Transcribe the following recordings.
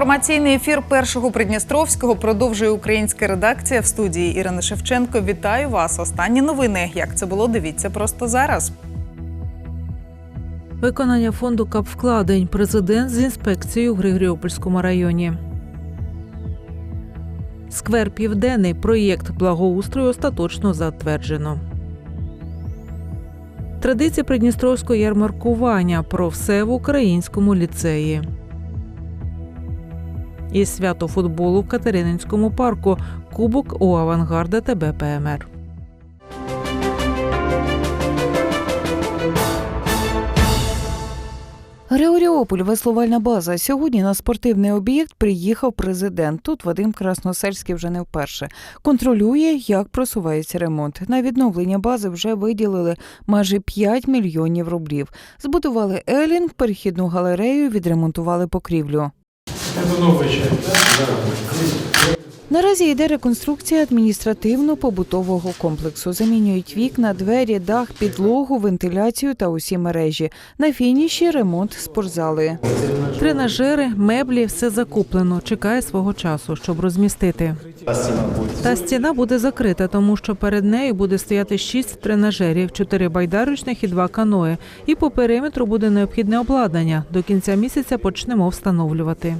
Інформаційний ефір першого Придністровського продовжує українська редакція в студії Ірини Шевченко. Вітаю вас. Останні новини. Як це було? Дивіться просто зараз. Виконання фонду капвкладень. Президент з інспекцією в Григоріопольському районі. Сквер Південний. Проєкт благоустрою остаточно затверджено. Традиції придністровського ярмаркування про все в українському ліцеї. І свято футболу в Катерининському парку. Кубок у авангарда та БПМР. Григоріополь, веслувальна база. Сьогодні на спортивний об'єкт приїхав президент. Тут Вадим Красносельський вже не вперше. Контролює, як просувається ремонт. На відновлення бази вже виділили майже 5 мільйонів рублів. Збудували елінг, перехідну галерею, відремонтували покрівлю. Это новая часть, да? Наразі йде реконструкція адміністративно-побутового комплексу. Замінюють вікна, двері, дах, підлогу, вентиляцію та усі мережі. На фініші ремонт спортзали. Тренажери, меблі, все закуплено. Чекає свого часу, щоб розмістити. Та стіна буде закрита, тому що перед нею буде стояти шість тренажерів, чотири байдарочних і два каної. І по периметру буде необхідне обладнання. До кінця місяця почнемо встановлювати.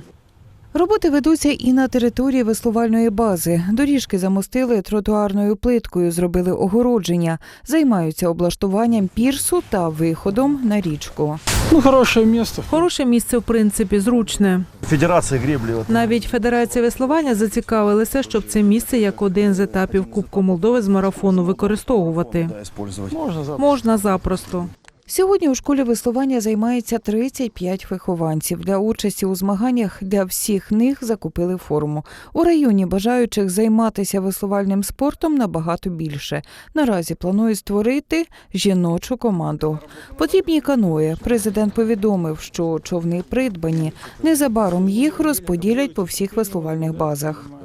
Роботи ведуться і на території веслувальної бази. Доріжки замостили тротуарною плиткою, зробили огородження, займаються облаштуванням пірсу та виходом на річку. Ну, хорошее место. Хороше місце, в принципі, зручне. Федерация гребли. Вот. Навіть Федерація веслування зацікавилася, щоб це місце як один з етапів Кубку Молдови з марафону використовувати. Да, использовать. Можна запросто. Сьогодні у школі веслування займається 35 вихованців. Для участі у змаганнях для всіх них закупили форму. У районі бажаючих займатися веслувальним спортом набагато більше. Наразі планують створити жіночу команду. Потрібні каної. Президент повідомив, що човни придбані. Незабаром їх розподілять по всіх веслувальних базах.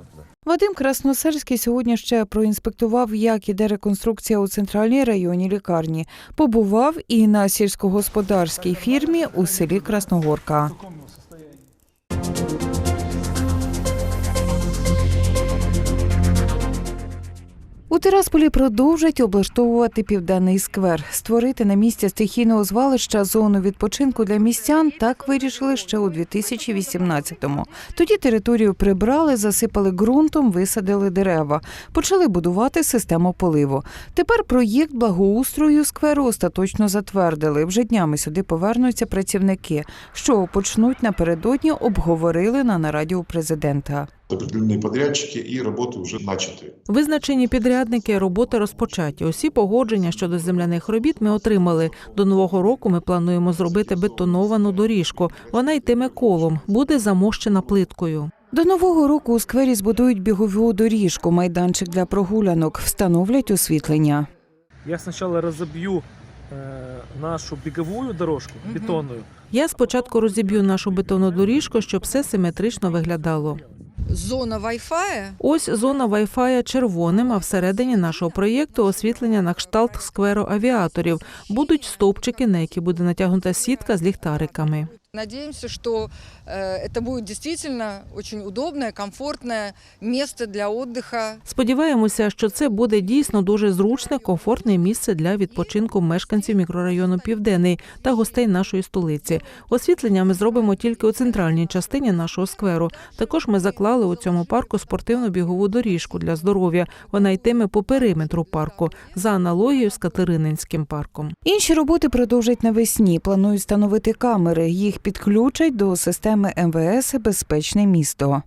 Вадим Красносельський сьогодні ще проінспектував, як іде реконструкція у центральній районній лікарні. Побував і на сільськогосподарській фірмі у селі Красногорка. У Тирасполі продовжать облаштовувати південний сквер. Створити на місці стихійного звалища зону відпочинку для містян так вирішили ще у 2018-му. Тоді територію прибрали, засипали ґрунтом, висадили дерева, почали будувати систему поливу. Тепер проєкт благоустрою скверу остаточно затвердили. Вже днями сюди повернуться працівники. Що почнуть напередодні, обговорили на нараді у президента определенные подрядчики и работы уже начаты. Визначені підрядники, роботи розпочаті. Усі погодження щодо земляних робіт ми отримали. До нового року ми плануємо зробити бетоновану доріжку. Вона йтиме колом, буде замощена плиткою. До нового року у сквері збудують бігову доріжку, майданчик для прогулянок, встановлять освітлення. Я сначала разобью э, нашу беговую дорожку бетонную. Я спочатку розіб'ю нашу бетонну доріжку, щоб все симетрично виглядало. зона Wi-Fi Ось зона Wi-Fi червоним, а всередині нашого проєкту освітлення на кшталт скверу авіаторів. Будуть стовпчики, на які буде натягнута сітка з ліхтариками. Надеемся, что э, это будет действительно очень удобное, комфортное место для отдыха. Сподіваємося, що це буде дійсно дуже зручне, комфортне місце для відпочинку мешканців мікрорайону Південний та гостей нашої столиці. Освітлення ми зробимо тільки у центральній частині нашого скверу. Також ми заклали у цьому парку спортивну бігову доріжку для здоров'я. Вона йтиме по периметру парку за аналогією з Катерининським парком. Інші роботи продовжать навесні. Планують встановити камери. Їх підключать до системи МВС Безпечне місто.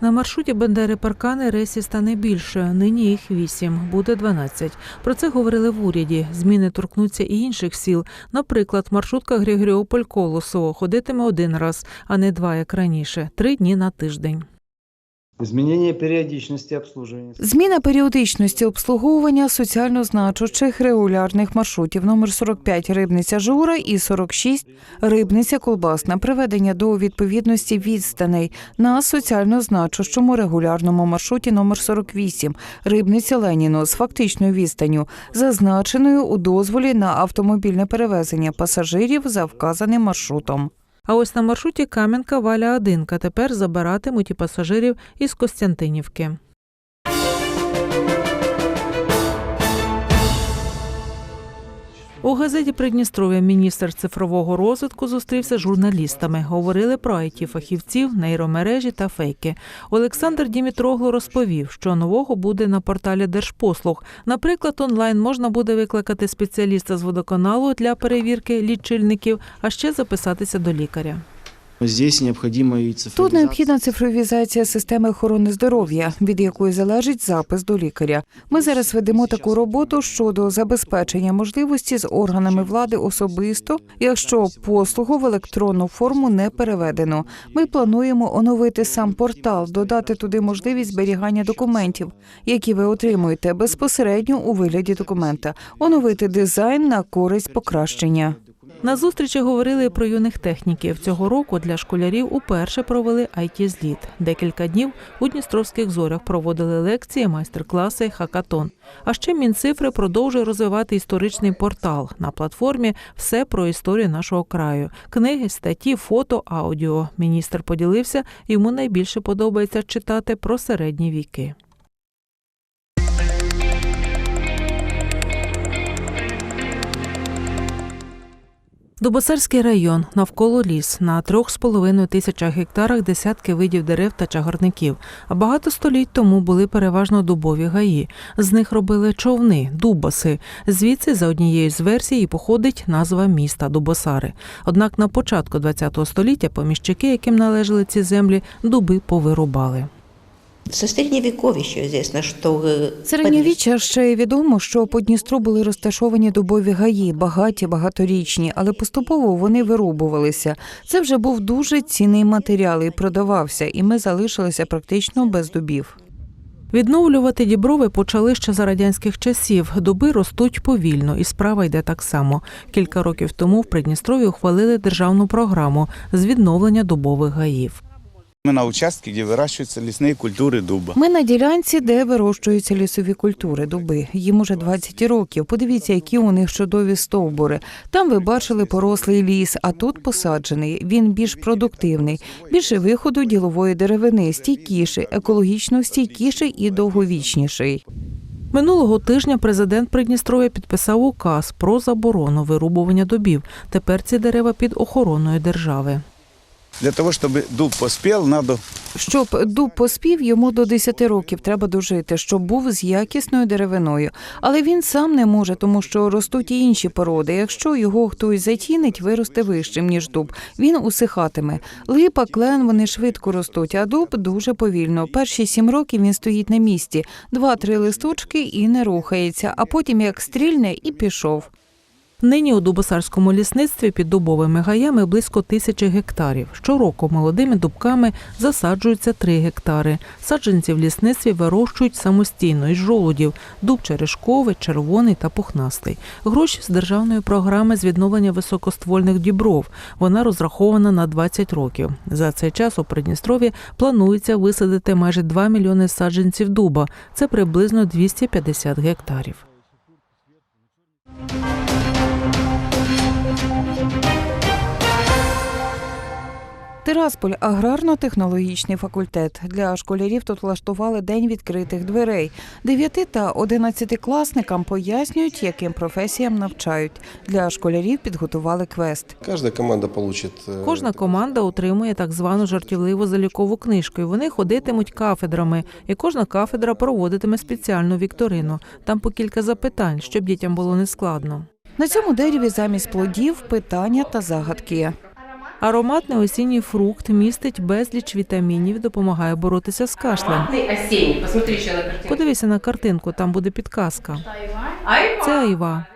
На маршруті Бендери Паркани рейсів стане більше. Нині їх вісім, буде 12. Про це говорили в уряді. Зміни торкнуться і інших сіл. Наприклад, маршрутка Григоріополь Колосово ходитиме один раз, а не два, як раніше, три дні на тиждень. Изменение периодичности обслуживания. Зміна періодичності обслуговування соціально значущих регулярних маршрутів номер 45 Рибниця Жура і 46 Рибниця Колбасна приведення до відповідності відстаней на соціально значущому регулярному маршруті номер 48 Рибниця Леніно з фактичною відстанню, зазначеною у дозволі на автомобільне перевезення пасажирів за вказаним маршрутом. А ось на маршруті Кам'янка Валя 1 тепер забиратимуть і пасажирів із Костянтинівки. У газеті Придністров'я міністр цифрового розвитку зустрівся з журналістами. Говорили про it фахівців, нейромережі та фейки. Олександр Дімітрогло розповів, що нового буде на порталі Держпослуг. Наприклад, онлайн можна буде викликати спеціаліста з водоканалу для перевірки лічильників, а ще записатися до лікаря. Тут необхідна цифровізація системи охорони здоров'я, від якої залежить запис до лікаря. Ми зараз ведемо таку роботу щодо забезпечення можливості з органами влади особисто, якщо послугу в електронну форму не переведено. Ми плануємо оновити сам портал, додати туди можливість зберігання документів, які ви отримуєте безпосередньо у вигляді документа, оновити дизайн на користь покращення. На зустрічі говорили про юних техніків. Цього року для школярів уперше провели it зліт Декілька днів у Дністровських зорях проводили лекції, майстер-класи, хакатон. А ще Мінцифри продовжує розвивати історичний портал. На платформі все про історію нашого краю. Книги, статті, фото, аудіо. Міністр поділився, йому найбільше подобається читати про середні віки. Дубосарський район навколо ліс на трьох з половиною тисячах гектарах десятки видів дерев та чагарників. А багато століть тому були переважно дубові гаї. З них робили човни, дубоси. Звідси за однією з версій походить назва міста Дубосари. Однак на початку ХХ століття поміщики, яким належали ці землі, дуби повирубали. Середньовіччя ще й відомо, що по Дністру були розташовані дубові гаї, багаті, багаторічні, але поступово вони вирубувалися. Це вже був дуже цінний матеріал і продавався, і ми залишилися практично без дубів. Відновлювати діброви почали ще за радянських часів. Дуби ростуть повільно, і справа йде так само. Кілька років тому в Придністрові ухвалили державну програму з відновлення дубових гаїв. Мы на участке, где выращиваются лесные культуры дуба. Ми на ділянці, де вирощуються лісові культури, дуби. Їм уже 20 років. Подивіться, які у них чудові стовбури. Там ви бачили порослий ліс, а тут посаджений. Він більш продуктивний, більше виходу ділової деревини, стійкіший, екологічно стійкіший і довговічніший. Минулого тижня президент Придністров'я підписав указ про заборону вирубування дубів. Тепер ці дерева під охороною держави. Для того, чтобы дуб поспел, надо Щоб дуб поспів, йому до 10 років треба дожити, щоб був з якісною деревиною. Але він сам не може, тому що ростуть і інші породи. Якщо його хтось затінить, виросте вищим ніж дуб. Він усихатиме. Липа, клен вони швидко ростуть, а дуб дуже повільно. Перші сім років він стоїть на місці, два-три листочки і не рухається. А потім як стрільне і пішов. Нині у Дубосарському лісництві під дубовими гаями близько тисячі гектарів. Щороку молодими дубками засаджуються три гектари. Саджанці в лісництві вирощують самостійно із жолудів – дуб черешковий, червоний та пухнастий. Гроші з державної програми з відновлення високоствольних дібров. Вона розрахована на 20 років. За цей час у Придністрові планується висадити майже 2 мільйони саджанців дуба. Це приблизно 250 гектарів. Тирасполь аграрно-технологічний факультет. Для школярів тут влаштували день відкритих дверей. Дев'яти та одинадцятикласникам пояснюють, яким професіям навчають. Для школярів підготували квест. Каждая команда получит... э, Кожна команда отримує так звану жартівливу залікову книжку. і Вони ходитимуть кафедрами, і кожна кафедра проводитиме спеціальну вікторину. Там по кілька запитань, щоб дітям було нескладно. На цьому дереві замість плодів питання та загадки. Ароматний осінній фрукт містить безліч вітамінів, допомагає боротися з кашлем. Подивися на картинку, там буде підказка. Це айва.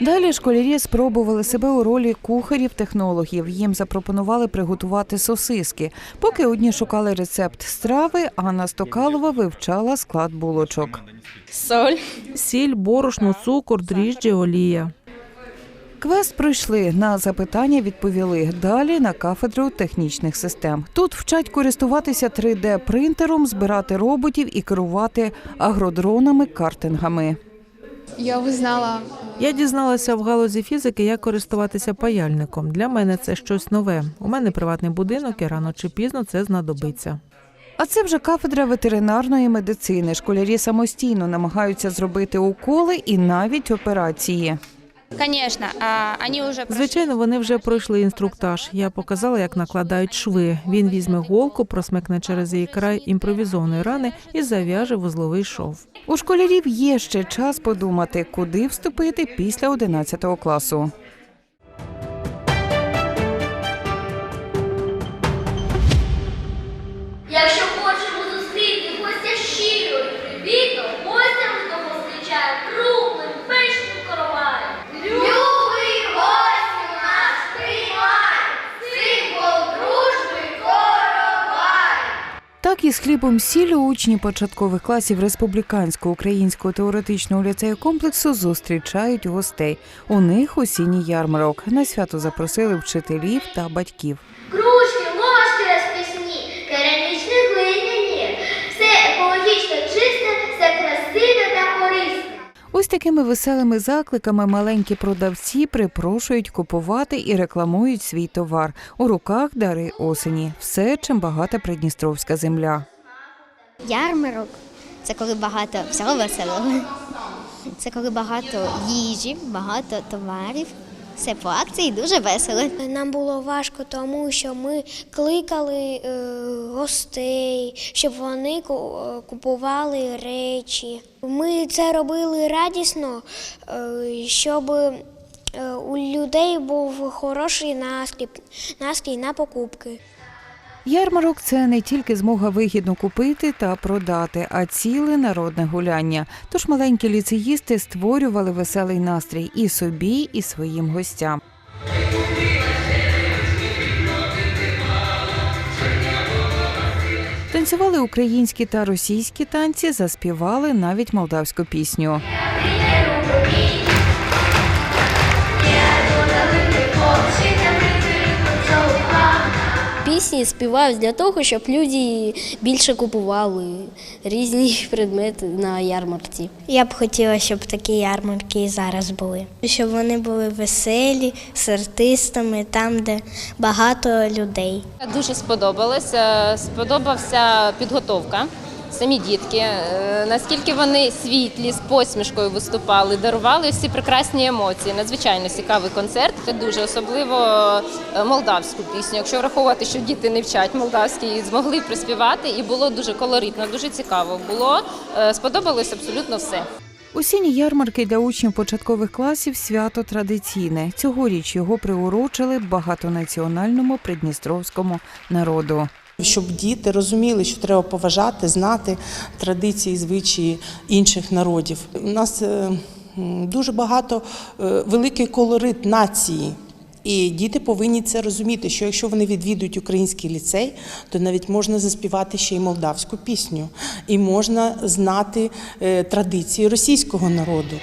Далі школярі спробували себе у ролі кухарів-технологів. Їм запропонували приготувати сосиски. Поки одні шукали рецепт страви, Анна Стокалова вивчала склад булочок. Соль. Сіль, борошно, цукор, дріжджі, олія. Квест пройшли на запитання, відповіли далі на кафедру технічних систем. Тут вчать користуватися 3D принтером, збирати роботів і керувати агродронами, картингами. Я узнала Я дізналася в галузі фізики, як користуватися паяльником. Для мене це щось нове. У мене приватний будинок, і рано чи пізно це знадобиться. А це вже кафедра ветеринарної медицини. Школярі самостійно намагаються зробити уколи і навіть операції. Конечно, они уже Звичайно, вони вже пройшли інструктаж. Я показала, як накладають шви. Він візьме голку, просмикне через її край імпровізованої рани і зав'яже вузловий шов. У школярів є ще час подумати, куди вступити після 11 класу. Так з хлібом сіллю учні початкових класів республіканського українського теоретичного ліцею комплексу зустрічають гостей. У них осінній ярмарок. На свято запросили вчителів та батьків. Кружки, Ось такими веселими закликами маленькі продавці припрошують купувати і рекламують свій товар. У руках дари осені. Все, чим багата придністровська земля. ярмарок. Це коли багато всього веселого. Це коли багато їжі, багато товарів. Все по акції дуже весело. Нам було важко, тому що ми кликали е, гостей, щоб вони е, купували речі. Ми це робили радісно, е, щоб е, у людей був хороший настрій, настрій на покупки. Ярмарок це не тільки змога вигідно купити та продати, а ціле народне гуляння. Тож маленькі ліцеїсти створювали веселий настрій і собі, і своїм гостям. Танцювали українські та російські танці, заспівали навіть молдавську пісню. Пісні співають для того, щоб люди більше купували різні предмети на ярмарці. Я б хотіла, щоб такі ярмарки і зараз були. Щоб вони були веселі, з артистами, там, де багато людей. Дуже сподобалося. Сподобався підготовка. Самі дітки, Е, наскільки вони світлі, з посмішкою виступали, дарували всі прекрасні емоції. Надзвичайно цікавий концерт. Це дуже особливо е, молдавську пісню. Якщо враховувати, що діти не вчать молдавський, змогли приспівати, і було дуже колоритно, дуже цікаво було. Е, Сподобалось абсолютно все. Осінні ярмарки для учнів початкових класів свято традиційне. Цьогоріч його приурочили багатонаціональному придністровському народу. Щоб діти розуміли, що треба поважати, знати традиції, звичаї інших народів. У нас е, дуже багато е, великий колорит нації. І діти повинні це розуміти, що якщо вони відвідують український ліцей, то навіть можна заспівати ще й молдавську пісню, і можна знати е, традиції російського народу.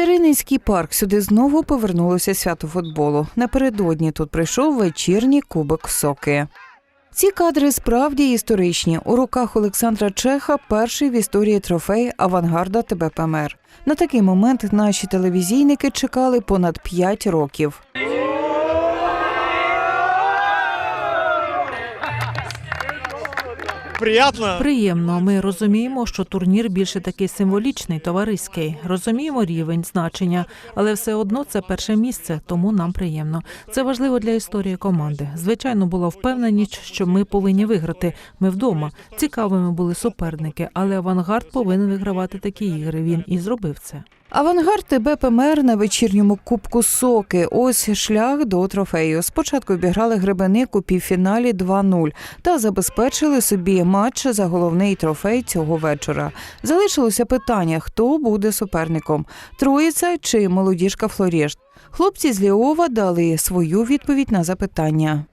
Катерининський парк сюди знову повернулося свято футболу. Напередодні тут прийшов вечірній кубок соки. Ці кадри справді історичні. У руках Олександра Чеха перший в історії трофей авангарда ТБПМР. На такий момент наші телевізійники чекали понад 5 років. Приятно. Приємно. Ми розуміємо, що турнір більше такий символічний, товариський. Розуміємо рівень, значення, але все одно це перше місце, тому нам приємно. Це важливо для історії команди. Звичайно, була впевненість, що ми повинні виграти. Ми вдома. Цікавими були суперники, але авангард повинен вигравати такі ігри. Він і зробив це. Авангард ТБ ПМР на вечірньому кубку Соки. Ось шлях до трофею. Спочатку обіграли гребеник у півфіналі 2-0 та забезпечили собі матч за головний трофей цього вечора. Залишилося питання, хто буде суперником: Троїця чи молодіжка Флорєшт. Хлопці з Ліова дали свою відповідь на запитання.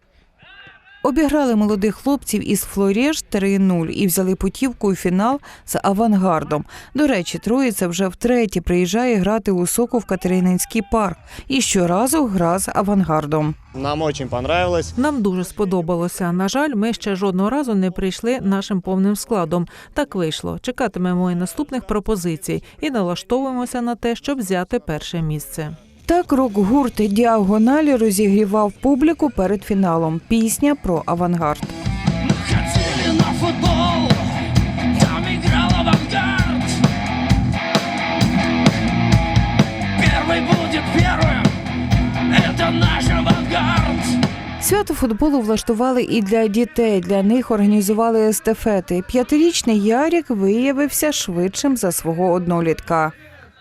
Обіграли молодих хлопців із Флорєш 3-0 і взяли путівку у фінал з авангардом. До речі, троїця вже втретє приїжджає грати у соку в Катерининський парк і щоразу гра з авангардом. Нам дуже понравилось. Нам дуже сподобалося. На жаль, ми ще жодного разу не прийшли нашим повним складом. Так вийшло. Чекатимемо і наступних пропозицій і налаштовуємося на те, щоб взяти перше місце. Так рок-гурт Діагоналі розігрівав публіку перед фіналом. Пісня про авангард. Хотели на футбол, там играл авангард. Первый будет первым, это наш авангард. Свято футболу влаштували і для дітей. Для них організували естафети. П'ятирічний Ярік виявився швидшим за свого однолітка.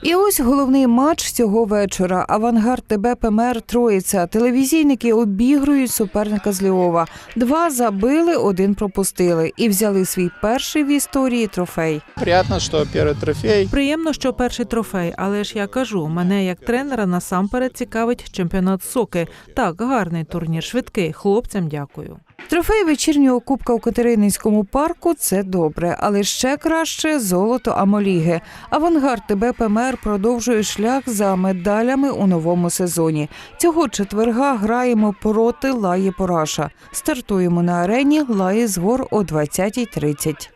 І ось головний матч цього вечора. Авангард ТБ ПМР Троїця. Телевізійники обігрують суперника з Львова. Два забили, один пропустили і взяли свій перший в історії трофей. Приятно, что первый трофей. Приємно, що перший трофей, але ж я кажу, мене як тренера насамперед цікавить чемпіонат соки. Так, гарний турнір, швидкий. Хлопцям дякую. Трофей вечірнього кубка у Катерининському парку це добре, але ще краще золото Амоліги. Авангард ТБ ПМР продовжує шлях за медалями у новому сезоні. Цього четверга граємо проти Лаї Пораша. Стартуємо на арені Лаї з гор о 20.30.